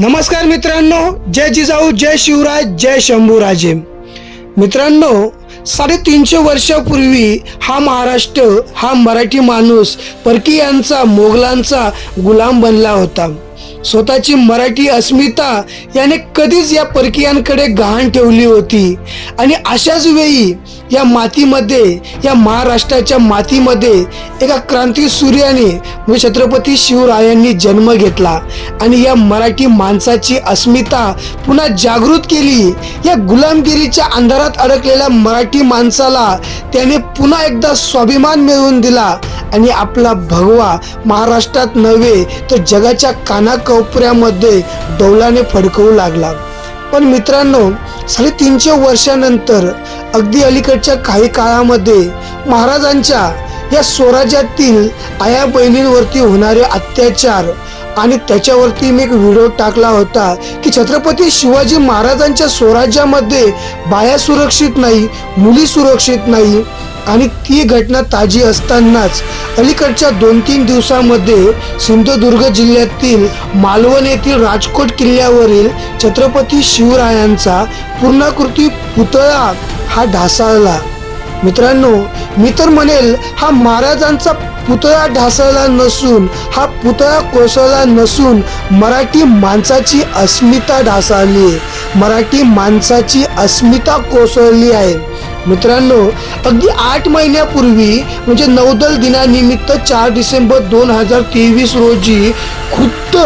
नमस्कार मित्रांनो जय जिजाऊ जय शिवराज जय शंभूराजे. मित्रांनो साडेतीनशे वर्षापूर्वी हा महाराष्ट्र हा मराठी माणूस परकीयांचा मोगलांचा गुलाम बनला होता. स्वतःची मराठी अस्मिता याने कधीच या परकीयांकडे गहाण ठेवली होती. आणि अशाच वेळी या मातीमध्ये या महाराष्ट्राच्या मातीमध्ये एका क्रांती सूर्याने म्हणजे छत्रपती शिवरायांनी जन्म घेतला. आणि या मराठी माणसाची अस्मिता पुन्हा जागृत केली. या गुलामगिरीच्या अंधारात अडकलेल्या मराठी माणसाला त्याने पुन्हा एकदा स्वाभिमान मिळवून दिला. आणि आपला भगवा महाराष्ट्रात नव्हे तर जगाच्या कानाकोपऱ्यामध्ये डौलाने फडकवू लागला. पण मित्रांनो साडेतीनशे वर्षानंतर अगदी अलीकडच्या काही काळामध्ये महाराजांच्या या स्वराज्यातील आया बहिणींवरती होणारे अत्याचार आणि त्याच्यावरती मी एक व्हिडिओ टाकला होता की छत्रपती शिवाजी महाराजांच्या स्वराज्यामध्ये बाया सुरक्षित नाही मुली सुरक्षित नाही आणि ती घटना ताजी असतानाच अलीकडच्या दोन तीन दिवसामध्ये सिंधुदुर्ग जिल्ह्यातील मालवण येथील राजकोट किल्ल्यावरील छत्रपती शिवरायांचा पूर्णाकृती पुतळा हा ढासाळला. मित्रांनो मी तर म्हणेल हा महाराजांचा पुतळा ढासळला नसून हा पुतळा कोसळला नसून मराठी माणसाची अस्मिता ढासळली आहे. मराठी माणसाची अस्मिता कोसळली आहे. मित्रांनो अगदी आठ महिन्यापूर्वी म्हणजे नौदल दिनानिमित्त चार डिसेंबर दोन हजार तेवीस रोजी खुद्द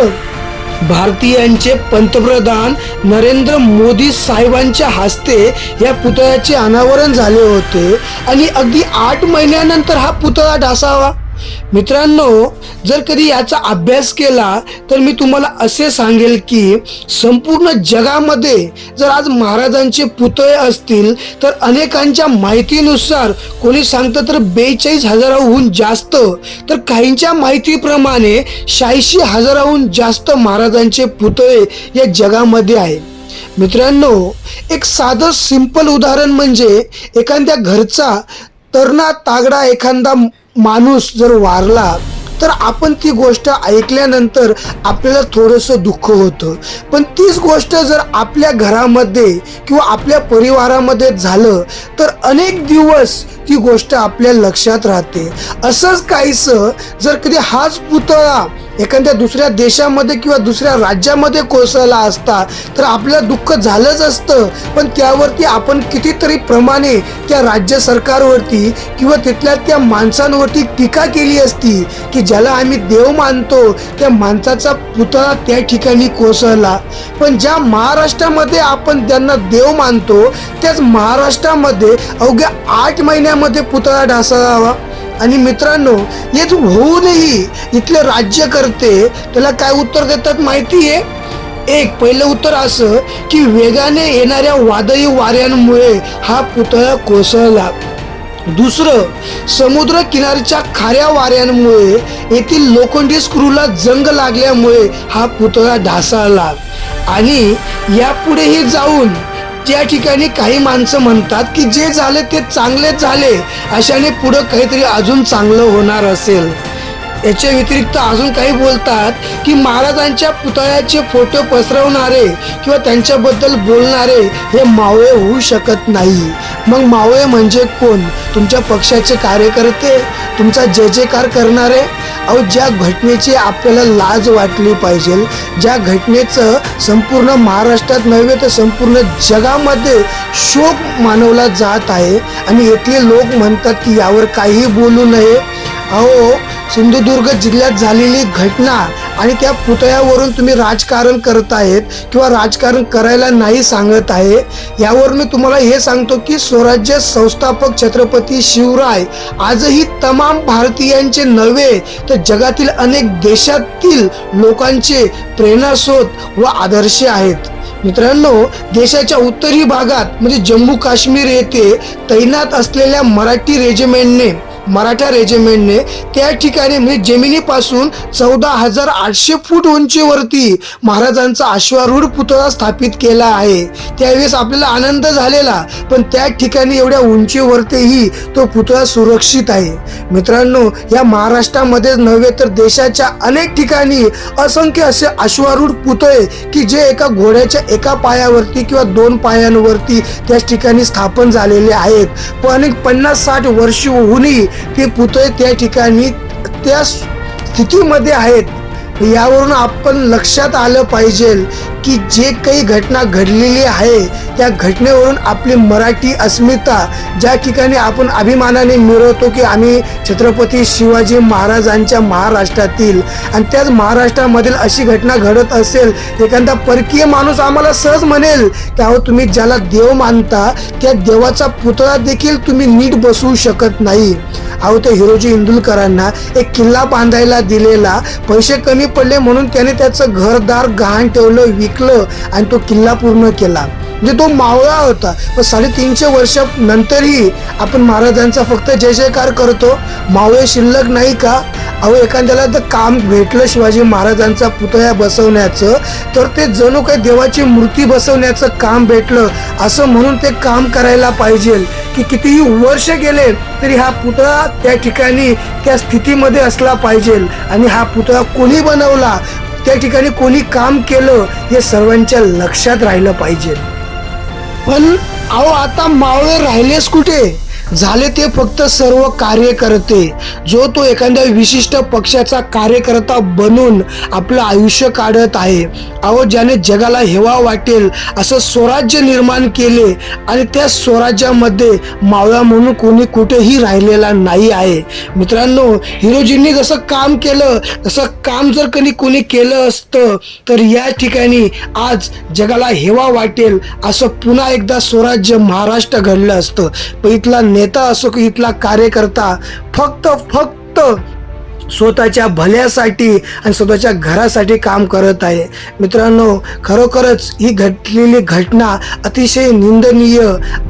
भारतीयांचे पंतप्रधान नरेंद्र मोदी साहेबांच्या हस्ते या पुतळ्याचे अनावरण झाले होते. आणि अगदी आठ महिन्यानंतर हा पुतळा ढासावा. मित्रांनो जर कधी याचा अभ्यास केला तर मी तुम्हाला असे सांगेल की संपूर्ण जगामध्ये जर आज महाराजांचे पुतळे असतील तर अनेकांच्या माहितीनुसार कोणी सांगतं तर बेचाळीस हजाराहून जास्त तर काहींच्या माहितीप्रमाणे शहाऐंशी हजाराहून जास्त महाराजांचे पुतळे या जगामध्ये आहे. मित्रांनो एक साधं सिंपल उदाहरण म्हणजे एखाद्या घरचा तरणा तागडा एखादा माणूस जर वारला तर आपण ती गोष्ट ऐकल्यानंतर आपल्याला थोडंसं दुःख होतं. पण तीच गोष्ट जर आपल्या घरामध्ये किंवा आपल्या परिवारामध्ये झालं तर अनेक दिवस ती गोष्ट आपल्या लक्षात राहते. असंच काहीसं जर कधी हाच पुतळा एखाद्या दुसऱ्या देशामध्ये किंवा दुसऱ्या राज्यामध्ये कोसळला असता तर आपल्याला दुःख झालंच असतं. पण त्यावरती आपण कितीतरी प्रमाणे त्या राज्य सरकारवरती किंवा तिथल्या त्या माणसांवरती टीका केली असती की ज्याला आम्ही देव मानतो त्या माणसाचा पुतळा त्या ठिकाणी कोसळला. पण ज्या महाराष्ट्रामध्ये आपण त्यांना देव मानतो त्याच महाराष्ट्रामध्ये अवघ्या आठ महिन्यामध्ये पुतळा ढासळावा. आणि मित्रांनो येत होऊनही इथले राज्यकर्ते त्याला काय उत्तर देतात माहिती आहे? एक पहिलं उत्तर असं की वेगाने येणाऱ्या वादळी वाऱ्यांमुळे हा पुतळा कोसळला. दुसरं समुद्र किनारीच्या खाऱ्या वाऱ्यांमुळे येथील लोखंडी स्क्रूला जंग लागल्यामुळे हा पुतळा ढासळला. आणि यापुढेही जाऊन त्या ठिकाणी काही माणसं म्हणतात की जे झाले ते चांगलेच झाले. अशाने पुढं काहीतरी अजून चांगलं होणार असेल. याच्या व्यतिरिक्त अजून काही बोलतात की महाराजांच्या पुतळ्याचे फोटो पसरवणारे किंवा त्यांच्याबद्दल बोलणारे हे मावळे होऊ शकत नाही. मग मावळे म्हणजे कोण? तुमच्या पक्षाचे कार्यकर्ते? तुमचा जय जयकार करणारे? अहो ज्या घटनेची आपल्याला लाज वाटली पाहिजे ज्या घटनेचं संपूर्ण महाराष्ट्रात नव्हे तर संपूर्ण जगामध्ये शोक मानवला जात आहे आणि इथले लोक म्हणतात की यावर काहीही बोलू नये. अहो सिंधुदुर्ग जिल्ह्यात झालेली घटना आणि त्या पुतळ्यावरून तुम्ही राजकारण करत आहेत किंवा राजकारण करायला नाही सांगत आहे यावर मी तुम्हाला हे सांगतो की स्वराज्य संस्थापक छत्रपती शिवराय आजही तमाम भारतीयांचे नव्हे तर जगातील अनेक देशातील लोकांचे प्रेरणास्रोत व आदर्श आहेत. मित्रांनो देशाच्या उत्तरी भागात म्हणजे जम्मू काश्मीर येथे तैनात असलेल्या मराठी रेजिमेंटने मराठा रेजिमेंटने त्या ठिकाणी म्हणजे जमिनीपासून चौदा हजार आठशे फूट उंचीवरती महाराजांचा अश्वारूढ पुतळा स्थापित केला आहे. त्यावेळेस आपल्याला आनंद झालेला पण त्या ठिकाणी एवढ्या उंचीवरतीही तो पुतळा सुरक्षित आहे. मित्रांनो या महाराष्ट्रामध्येच नव्हे तर देशाच्या अनेक ठिकाणी असंख्य असे अश्वारूढ पुतळे की जे एका घोड्याच्या एका पायावरती किंवा दोन पायांवरती त्याच ठिकाणी स्थापन झालेले आहेत. पण पन्नास साठ वर्ष होऊनही ते पुतळे त्या ठिकाणी त्या स्थितीमध्ये आहेत. यावरून आपण लक्षात आलं पाहिजे की जे काही घटना घडलेली आहे त्या घटनेवरून आपली मराठी अस्मिता ज्या ठिकाणी आपण अभिमानाने मिळवतो की आम्ही छत्रपती शिवाजी महाराजांच्या महाराष्ट्रातील आणि त्याच महाराष्ट्रामधील अशी घटना घडत असेल एखादा परकीय माणूस आम्हाला सहज म्हणेल की अहो तुम्ही ज्याला देव मानता त्या देवाचा पुतळा देखील तुम्ही नीट बसवू शकत नाही. अहो ते हिरोजी इंदुलकरांना एक किल्ला बांधायला दिलेला. पैसे कमी पडले म्हणून त्याने त्याचं घरदार गहाण ठेवलं विकलं आणि तो किल्ला पूर्ण केला. म्हणजे तो मावळा होता. पण साडेतीनशे वर्ष नंतरही आपण महाराजांचा फक्त जय जयकार करतो. मावळे शिल्लक नाही का? अहो एखाद्याला तर काम भेटलं शिवाजी महाराजांचा पुतळ्या बसवण्याचं तर ते जणू काही देवाची मूर्ती बसवण्याचं काम भेटलं असं म्हणून ते काम करायला पाहिजे. की कितीही वर्ष गेले तरी हा पुतळा त्या ठिकाणी त्या स्थितीमध्ये असला पाहिजे. आणि हा पुतळा कोणी बनवला त्या ठिकाणी कोणी काम केलं हे सर्वांच्या लक्षात राहिलं पाहिजे. पण अहो आता मावळे राहिलेच कुठे? झाले ते फक्त सर्व कार्यकर्ते. जो तो एखाद्या विशिष्ट पक्षाचा कार्यकर्ता बनून आपलं आयुष्य काढत आहे. अहो ज्याने जगाला हेवा वाटेल असं स्वराज्य निर्माण केले आणि त्या स्वराज्यामध्ये मावळा म्हणून कोणी कुठेही राहिलेला नाही आहे. मित्रांनो हिरोजींनी जसं काम केलं तसं काम जर कधी कोणी केलं असतं तर या ठिकाणी आज जगाला हेवा वाटेल असं पुन्हा एकदा स्वराज्य महाराष्ट्र घडलं असतं. पण इथला नेता असो की इथला कार्यकर्ता फक्त फक्त स्वतःच्या भल्यासाठी आणि स्वतःच्या घरासाठी काम करत आहे. मित्रांनो खरोखरच ही घडलेली घटना अतिशय निंदनीय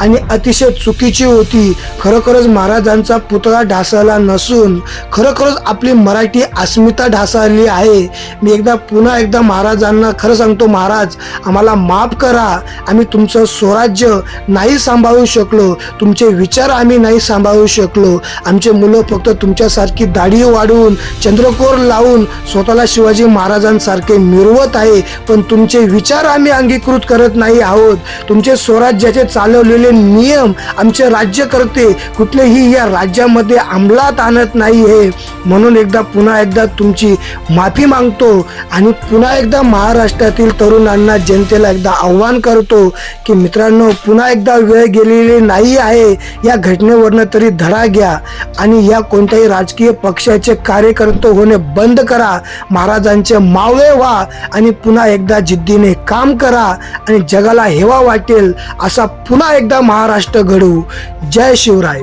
आणि अतिशय चुकीची होती. खरोखरच महाराजांचा पुतळा ढासळला नसून खरोखरच आपली मराठी अस्मिता ढासळली आहे. मी एकदा पुन्हा एकदा महाराजांना खरं सांगतो महाराज आम्हाला माफ करा. आम्ही तुमचं स्वराज्य नाही सांभाळू शकलो. तुमचे विचार आम्ही नाही सांभाळू शकलो. आमचे मुलं फक्त तुमच्यासारखी दाढी वाढवून चंद्रकोर लावून स्वतःला शिवाजी महाराजांसारखे मिरवत आहे. पण तुमचे विचार आम्ही अंगीकृत करत नाही आहोत. तुमचे स्वराज्याचे चालवलेले नियम आमचे राज्य करते. कुठलेही या राज्यामध्ये अंमलात आणत नाही आहे म्हणून एकदा पुन्हा एकदा तुमची माफी मागतो आणि पुन्हा एकदा महाराष्ट्रातील तरुणांना जनतेला एकदा आव्हान करतो की मित्रांनो पुन्हा एकदा वेळ गेलेली नाही आहे. या घटनेवरनं तरी धडा घ्या आणि या कोणत्याही राजकीय पक्षाचे कार्यकर्ते होणे बंद करा. महाराजांचे मावळे व्हा आणि पुन्हा एकदा जिद्दीने काम करा आणि जगाला हेवा वाटेल असा पुन्हा एकदा महाराष्ट्र घडवू. जय शिवराय.